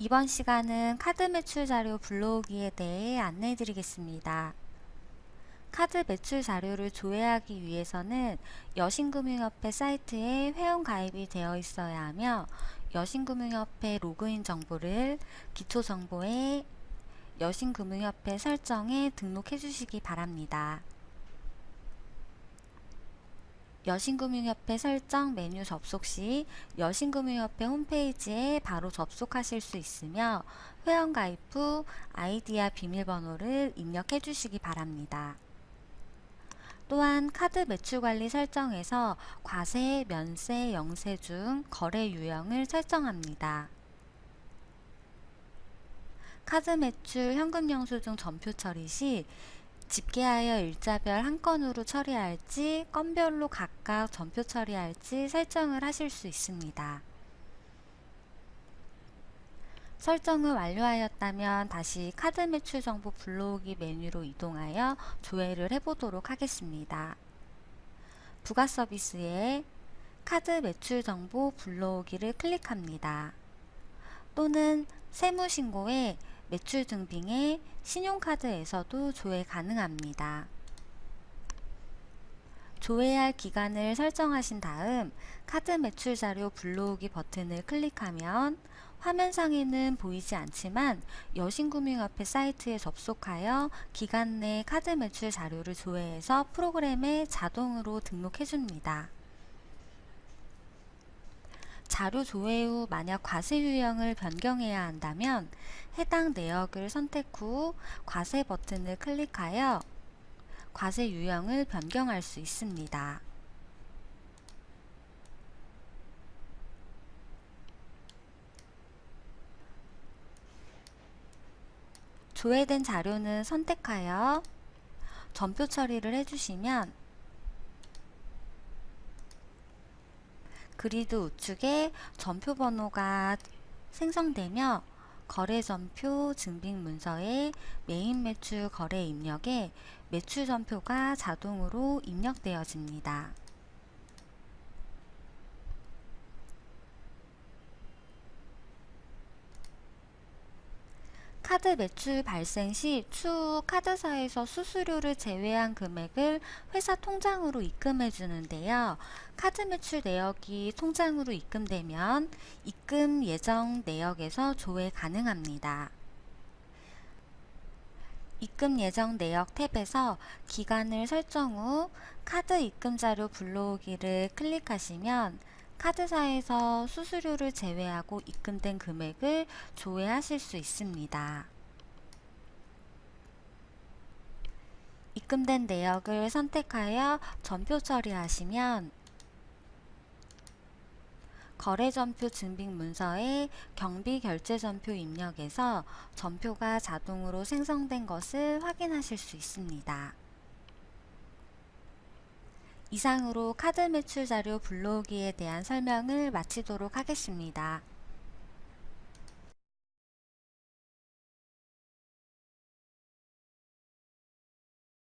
이번 시간은 카드 매출 자료 불러오기에 대해 안내해 드리겠습니다. 카드 매출 자료를 조회하기 위해서는 여신금융협회 사이트에 회원 가입이 되어 있어야 하며 여신금융협회 로그인 정보를 기초정보에 여신금융협회 설정에 등록해 주시기 바랍니다. 여신금융협회 설정 메뉴 접속 시 여신금융협회 홈페이지에 바로 접속하실 수 있으며 회원 가입 후 아이디와 비밀번호를 입력해 주시기 바랍니다. 또한 카드 매출 관리 설정에서 과세, 면세, 영세 중 거래 유형을 설정합니다. 카드 매출 현금 영수증 전표 처리 시 집계하여 일자별 한 건으로 처리할지 건별로 각각 전표 처리할지 설정을 하실 수 있습니다. 설정을 완료하였다면 다시 카드 매출 정보 불러오기 메뉴로 이동하여 조회를 해보도록 하겠습니다. 부가 서비스에 카드 매출 정보 불러오기를 클릭합니다. 또는 세무신고에 매출 증빙에 신용카드에서도 조회 가능합니다. 조회할 기간을 설정하신 다음 카드 매출 자료 불러오기 버튼을 클릭하면 화면 상에는 보이지 않지만 여신금융협회 사이트에 접속하여 기간 내 카드 매출 자료를 조회해서 프로그램에 자동으로 등록해 줍니다. 자료 조회 후 만약 과세 유형을 변경해야 한다면 해당 내역을 선택 후 과세 버튼을 클릭하여 과세 유형을 변경할 수 있습니다. 조회된 자료는 선택하여 전표 처리를 해주시면 그리드 우측에 전표 번호가 생성되며 거래 전표 증빙 문서에 메인 매출 거래 입력에 매출 전표가 자동으로 입력되어집니다. 카드 매출 발생 시 추후 카드사에서 수수료를 제외한 금액을 회사 통장으로 입금해 주는데요. 카드 매출 내역이 통장으로 입금되면 입금 예정 내역에서 조회 가능합니다. 입금 예정 내역 탭에서 기간을 설정 후 카드 입금 자료 불러오기를 클릭하시면 카드사에서 수수료를 제외하고 입금된 금액을 조회하실 수 있습니다. 입금된 내역을 선택하여 전표 처리하시면 거래전표 증빙 문서에 경비 결제 전표 입력에서 전표가 자동으로 생성된 것을 확인하실 수 있습니다. 이상으로 카드 매출 자료 불러오기에 대한 설명을 마치도록 하겠습니다.